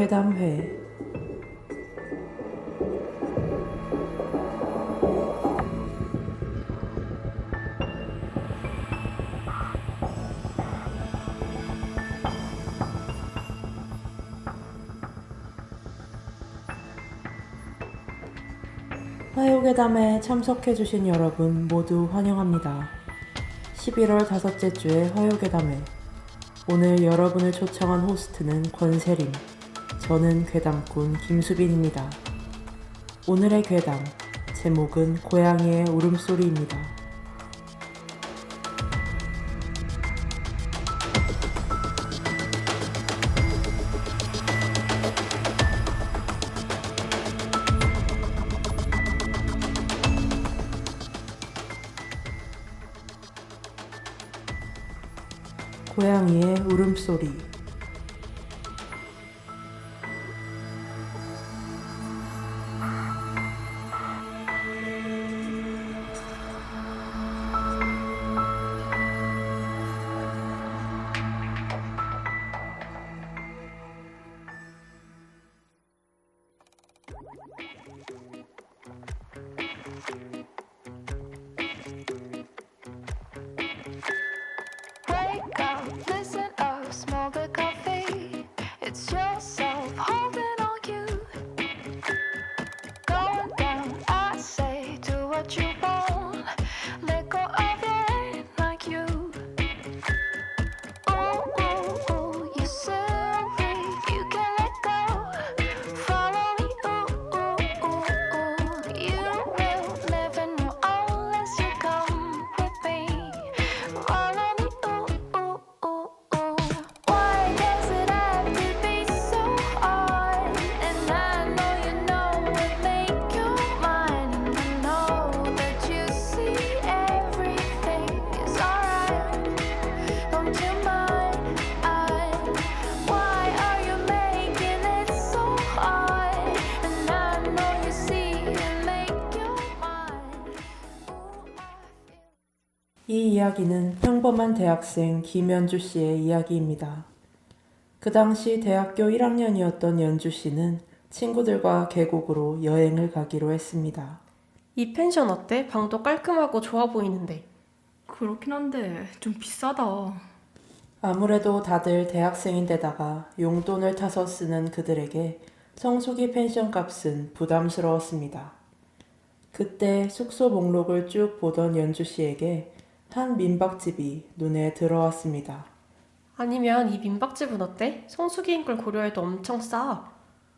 화요 괴담회 화요괴담에 참석해주신 여러분 모두 환영합니다. 11월 다섯째 주의 화요괴담회. 오늘 여러분을 초청한 호스트는 권세림. 저는 괴담꾼 김수빈입니다. 오늘의 괴담, 제목은 고양이의 울음소리입니다. 고양이의 울음소리. 이 이야기는 평범한 대학생 김연주 씨의 이야기입니다. 그 당시 대학교 1학년이었던 연주 씨는 친구들과 계곡으로 여행을 가기로 했습니다. 이 펜션 어때? 방도 깔끔하고 좋아 보이는데. 그렇긴 한데 좀 비싸다. 아무래도 다들 대학생인데다가 용돈을 타서 쓰는 그들에게 성수기 펜션 값은 부담스러웠습니다. 그때 숙소 목록을 쭉 보던 연주 씨에게 한 민박집이 눈에 들어왔습니다. 아니면 이 민박집은 어때? 성수기인 걸 고려해도 엄청 싸.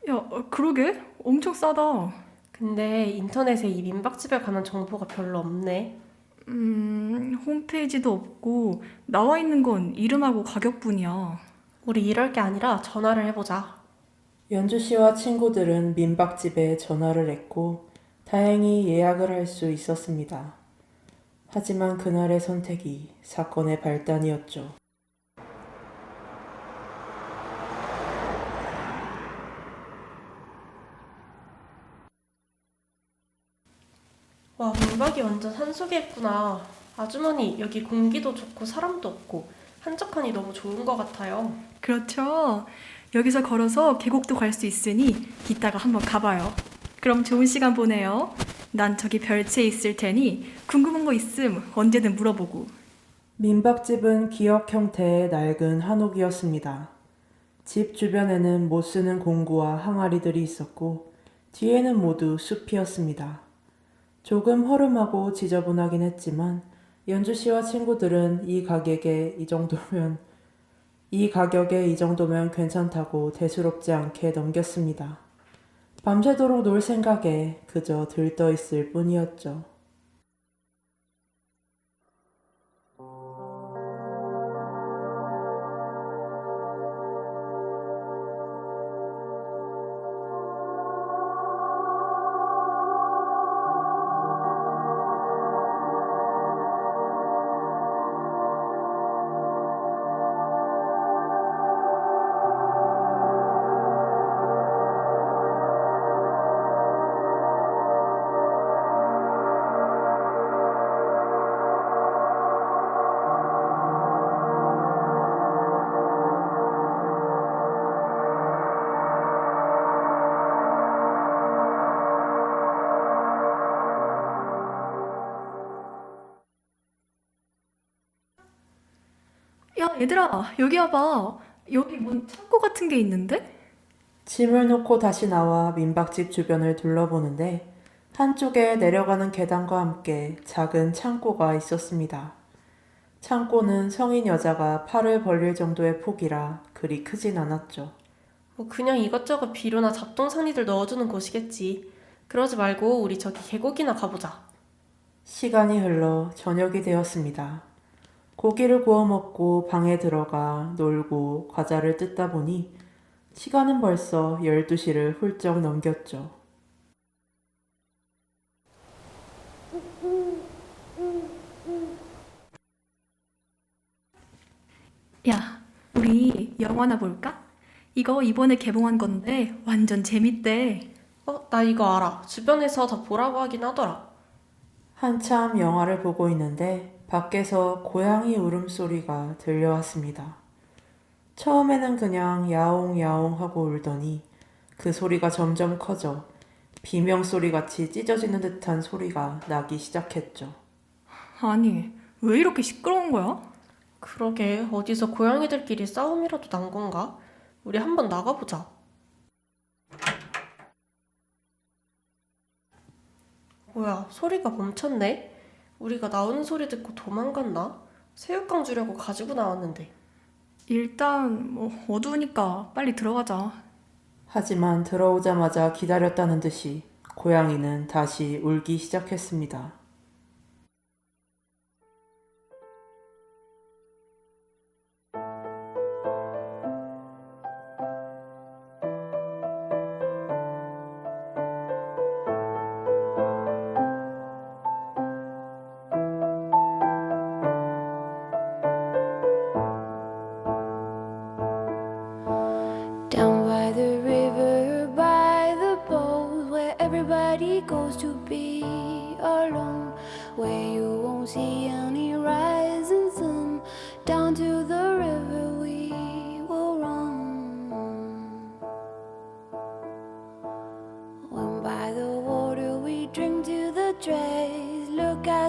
야, 어, 그러게? 엄청 싸다. 근데 인터넷에 이 민박집에 관한 정보가 별로 없네. 음, 홈페이지도 없고 나와 있는 건 이름하고 가격뿐이야. 우리 이럴 게 아니라 전화를 해보자. 연주 씨와 친구들은 민박집에 전화를 했고 다행히 예약을 할 수 있었습니다. 하지만 그날의 선택이 사건의 발단이었죠. 와, 민박이 완전 산속에 있구나. 아주머니, 여기 공기도 좋고 사람도 없고 한적하니 너무 좋은 것 같아요. 그렇죠. 여기서 걸어서 계곡도 갈 수 있으니 이따가 한번 가봐요. 그럼 좋은 시간 보내요. 난 저기 별채 있을 테니 궁금한 거 있음 언제든 물어보고. 민박집은 기역 형태의 낡은 한옥이었습니다. 집 주변에는 못 쓰는 공구와 항아리들이 있었고 뒤에는 모두 숲이었습니다. 조금 허름하고 지저분하긴 했지만 연주 씨와 친구들은 이 가격에 이 정도면 이 가격에 이 정도면 괜찮다고 대수롭지 않게 넘겼습니다. 밤새도록 놀 생각에 그저 들떠 있을 뿐이었죠. 야, 얘들아, 여기 와봐. 여기 뭔 창고 같은 게 있는데? 짐을 놓고 다시 나와 민박집 주변을 둘러보는데 한쪽에 내려가는 계단과 함께 작은 창고가 있었습니다. 창고는 성인 여자가 팔을 벌릴 정도의 폭이라 그리 크진 않았죠. 뭐 그냥 이것저것 비료나 잡동사니들 넣어주는 곳이겠지. 그러지 말고 우리 저기 계곡이나 가보자. 시간이 흘러 저녁이 되었습니다. 고기를 구워 먹고 방에 들어가 놀고 과자를 뜯다 보니 시간은 벌써 12시를 훌쩍 넘겼죠. 야, 우리 영화나 볼까? 이거 이번에 개봉한 건데 완전 재밌대. 어, 나 이거 알아. 주변에서 다 보라고 하긴 하더라. 한참 영화를 보고 있는데 밖에서 고양이 울음소리가 들려왔습니다. 처음에는 그냥 야옹야옹 하고 울더니 그 소리가 점점 커져 비명소리 같이 찢어지는 듯한 소리가 나기 시작했죠. 아니, 왜 이렇게 시끄러운 거야? 그러게, 어디서 고양이들끼리 싸움이라도 난 건가? 우리 한번 나가보자. 뭐야, 소리가 멈췄네? 우리가 나오는 소리 듣고 도망갔나? 새우깡 주려고 가지고 나왔는데. 일단 뭐 어두우니까 빨리 들어가자. 하지만 들어오자마자 기다렸다는 듯이 고양이는 다시 울기 시작했습니다.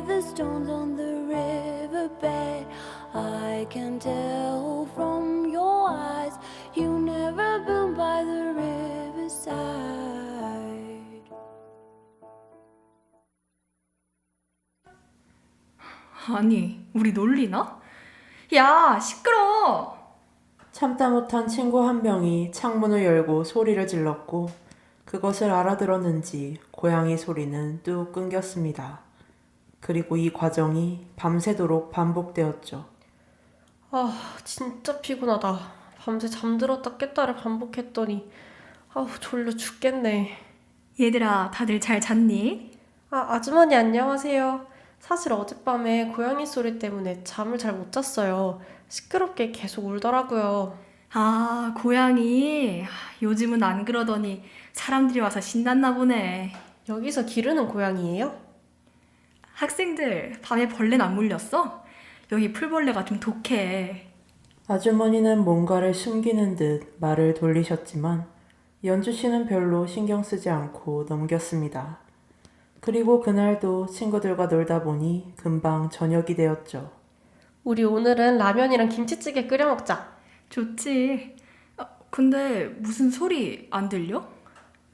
The stones on the riverbed. I can tell from your eyes you never been by the riverside. 아니, 우리 놀리나? 야, 시끄러. 참다 못한 친구 한 명이 창문을 열고 소리를 질렀고 그것을 알아들었는지 고양이 소리는 뚝 끊겼습니다. 그리고 이 과정이 밤새도록 반복되었죠. 아, 진짜 피곤하다. 밤새 잠들었다 깼다를 반복했더니, 아우, 졸려 죽겠네. 얘들아, 다들 잘 잤니? 아, 아주머니 안녕하세요. 사실 어젯밤에 고양이 소리 때문에 잠을 잘 못 잤어요. 시끄럽게 계속 울더라고요. 아, 고양이. 아, 요즘은 안 그러더니 사람들이 와서 신났나 보네. 여기서 기르는 고양이에요? 학생들, 밤에 벌레는 안 물렸어? 여기 풀벌레가 좀 독해. 아주머니는 뭔가를 숨기는 듯 말을 돌리셨지만 연주 씨는 별로 신경 쓰지 않고 넘겼습니다. 그리고 그날도 친구들과 놀다 보니 금방 저녁이 되었죠. 우리 오늘은 라면이랑 김치찌개 끓여 먹자. 좋지. 아, 근데 무슨 소리 안 들려?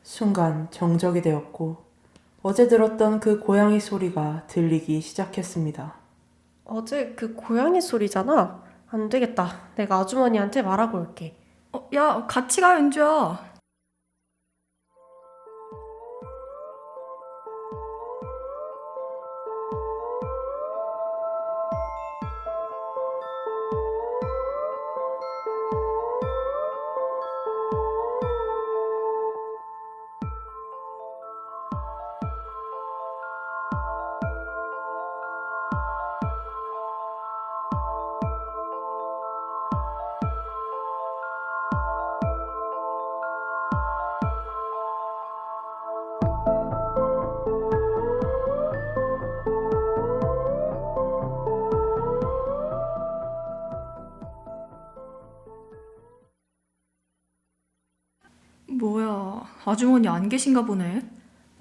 순간 정적이 되었고 어제 들었던 그 고양이 소리가 들리기 시작했습니다. 어제 그 고양이 소리잖아. 안 되겠다. 내가 아주머니한테 말하고 올게. 어, 야, 같이 가, 연주야. 아주머니 안 계신가 보네.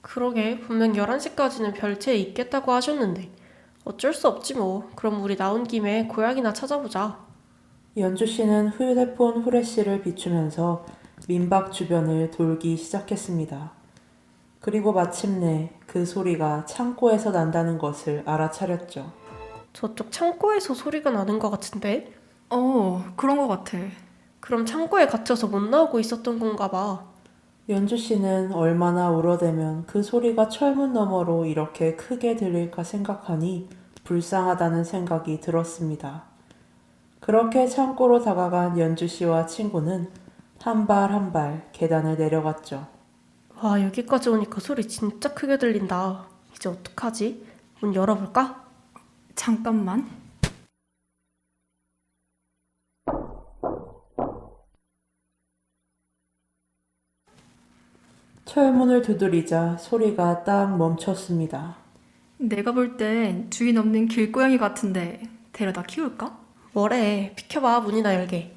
그러게, 분명 11시까지는 별채에 있겠다고 하셨는데. 어쩔 수 없지 뭐. 그럼 우리 나온 김에 고양이나 찾아보자. 연주 씨는 휴대폰 후레쉬를 비추면서 민박 주변을 돌기 시작했습니다. 그리고 마침내 그 소리가 창고에서 난다는 것을 알아차렸죠. 저쪽 창고에서 소리가 나는 것 같은데? 어, 그런 것 같아. 그럼 창고에 갇혀서 못 나오고 있었던 건가 봐. 연주 씨는 얼마나 울어대면 그 소리가 철문 너머로 이렇게 크게 들릴까 생각하니 불쌍하다는 생각이 들었습니다. 그렇게 창고로 다가간 연주 씨와 친구는 한 발 한 발 계단을 내려갔죠. 와, 여기까지 오니까 소리 진짜 크게 들린다. 이제 어떡하지? 문 열어볼까? 잠깐만. 철문을 두드리자 소리가 딱 멈췄습니다. 내가 볼 땐 주인 없는 길고양이 같은데 데려다 키울까? 뭐래, 비켜봐, 문이나 열게.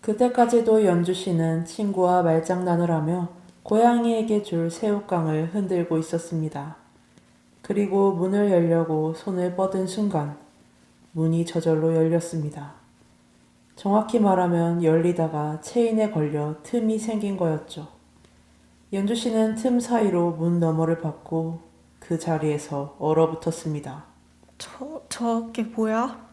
그때까지도 연주 씨는 친구와 말장난을 하며 고양이에게 줄 새우깡을 흔들고 있었습니다. 그리고 문을 열려고 손을 뻗은 순간 문이 저절로 열렸습니다. 정확히 말하면 열리다가 체인에 걸려 틈이 생긴 거였죠. 연주 씨는 틈 사이로 문 너머를 받고 그 자리에서 얼어붙었습니다. 저, 저게 뭐야?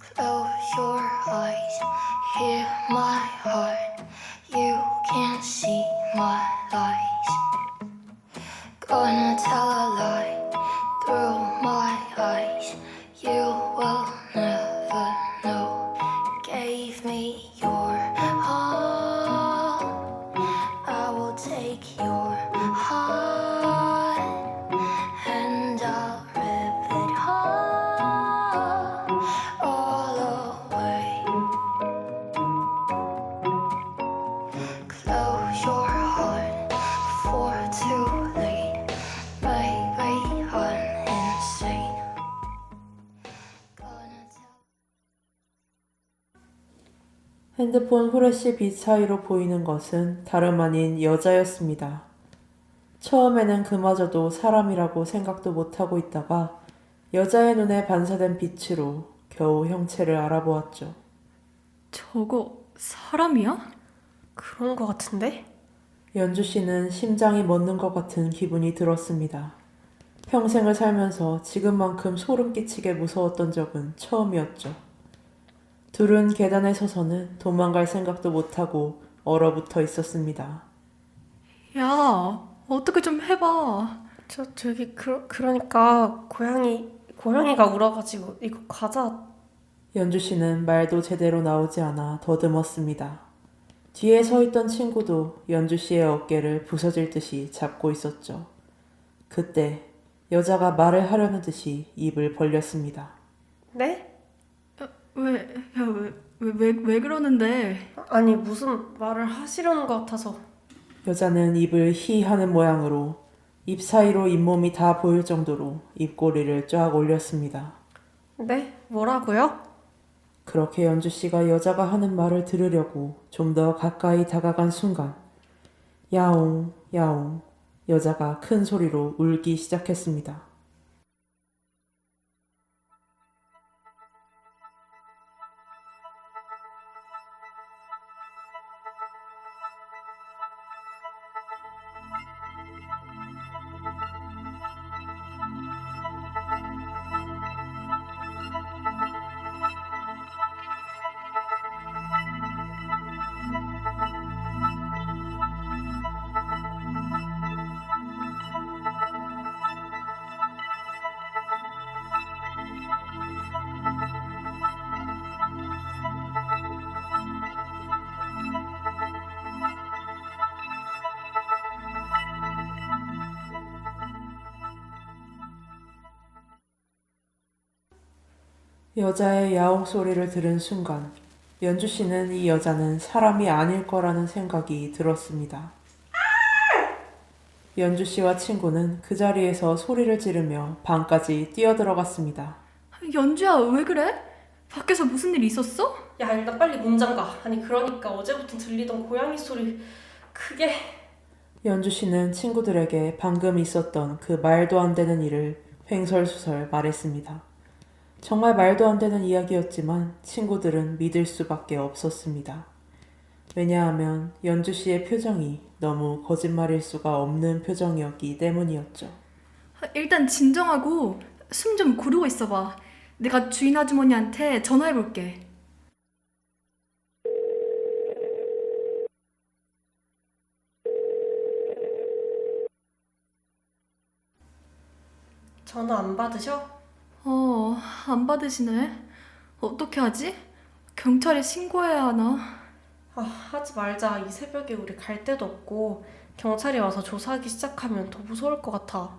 Close your eyes, hear my 핸드폰 후레쉬 빛 사이로 보이는 것은 다름 아닌 여자였습니다. 처음에는 그마저도 사람이라고 생각도 못하고 있다가 여자의 눈에 반사된 빛으로 겨우 형체를 알아보았죠. 저거 사람이야? 그런 것 같은데? 연주 씨는 심장이 멎는 것 같은 기분이 들었습니다. 평생을 살면서 지금만큼 소름 끼치게 무서웠던 적은 처음이었죠. 둘은 계단에 서서는 도망갈 생각도 못하고 얼어붙어 있었습니다. 야, 어떻게 좀 해봐. 저, 저기, 그, 그러니까, 고양이, 고양이가 울어가지고, 이거 과자, 연주 씨는 말도 제대로 나오지 않아 더듬었습니다. 뒤에 서 있던 친구도 연주 씨의 어깨를 부서질 듯이 잡고 있었죠. 그때 여자가 말을 하려는 듯이 입을 벌렸습니다. 네? 왜, 야, 왜, 왜, 왜, 왜 그러는데? 아니, 무슨 말을 하시려는 것 같아서. 여자는 입을 히 하는 모양으로 입 사이로 잇몸이 다 보일 정도로 입꼬리를 쫙 올렸습니다. 네? 뭐라고요? 그렇게 연주 씨가 여자가 하는 말을 들으려고 좀 더 가까이 다가간 순간 야옹 야옹 여자가 큰 소리로 울기 시작했습니다. 여자의 야옹 소리를 들은 순간 연주 씨는 이 여자는 사람이 아닐 거라는 생각이 들었습니다. 연주 씨와 친구는 그 자리에서 소리를 지르며 방까지 뛰어들어갔습니다. 연주야, 왜 그래? 밖에서 무슨 일 있었어? 야, 일단 빨리 문 잠가. 아니, 그러니까 어제부터 들리던 고양이 소리, 그게. 연주 씨는 친구들에게 방금 있었던 그 말도 안 되는 일을 횡설수설 말했습니다. 정말 말도 안 되는 이야기였지만 친구들은 믿을 수밖에 없었습니다. 왜냐하면 연주 씨의 표정이 너무 거짓말일 수가 없는 표정이었기 때문이었죠. 일단 진정하고 숨 좀 고르고 있어봐. 내가 주인 아주머니한테 전화해볼게. 전화 안 받으셔? 어, 안 받으시네. 어떻게 하지? 경찰에 신고해야 하나? 아, 하지 말자. 이 새벽에 우리 갈 데도 없고 경찰이 와서 조사하기 시작하면 더 무서울 것 같아.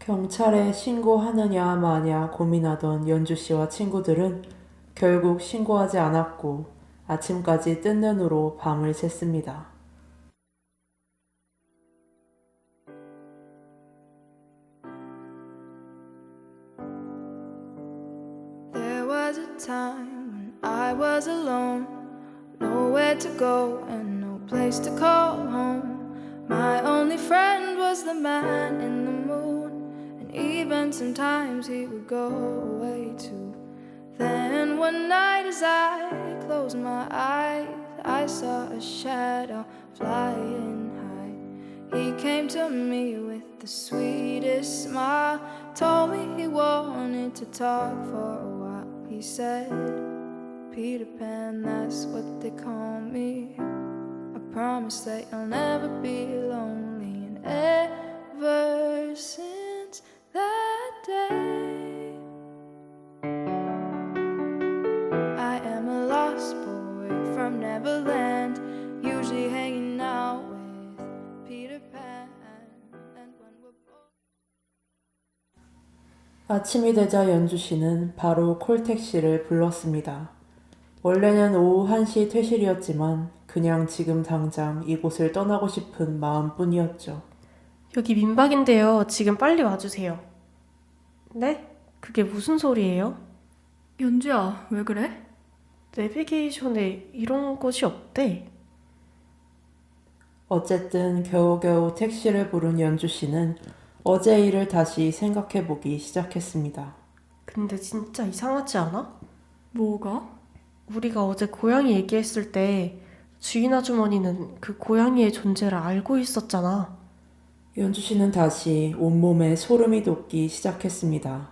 경찰에 신고하느냐 마냐 고민하던 연주 씨와 친구들은 결국 신고하지 않았고 아침까지 뜬 눈으로 밤을 샜습니다. The man in the moon, and even sometimes he would go away too. Then one night, as I closed my eyes, I saw a shadow flying high. He came to me with the sweetest smile, told me he wanted to talk for a while. He said, Peter Pan, that's what they call me. I promise that you'll never be lonely. And ever since that day, I am a lost boy from Neverland, usually hanging out with Peter Pan. And when we're both 아침이 되자 연주 씨는 바로 콜택시를 불렀습니다. 원래는 오후 1시 퇴실이었지만 그냥 지금 당장 이곳을 떠나고 싶은 마음뿐이었죠. 여기 민박인데요. 지금 빨리 와주세요. 네? 그게 무슨 소리예요? 연주야, 왜 그래? 내비게이션에 이런 것이 없대. 어쨌든 겨우겨우 택시를 부른 연주 씨는 어제 일을 다시 생각해 보기 시작했습니다. 근데 진짜 이상하지 않아? 뭐가? 우리가 어제 고양이 얘기했을 때 주인 아주머니는 그 고양이의 존재를 알고 있었잖아. 연주 씨는 다시 온몸에 소름이 돋기 시작했습니다.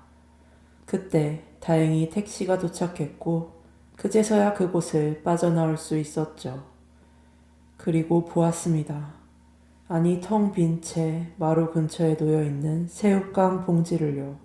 그때 다행히 택시가 도착했고 그제서야 그곳을 빠져나올 수 있었죠. 그리고 보았습니다. 아니 텅 빈 채 마루 근처에 놓여 있는 새우깡 봉지를요.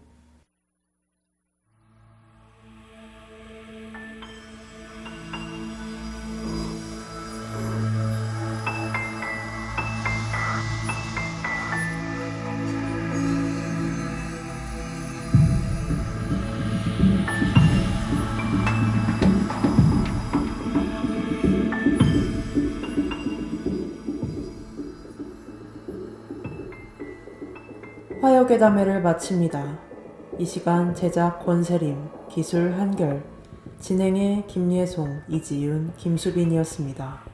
화요괴담회를 마칩니다. 이 시간 제작 권세림, 기술 한결, 진행의 김예송, 이지윤, 김수빈이었습니다.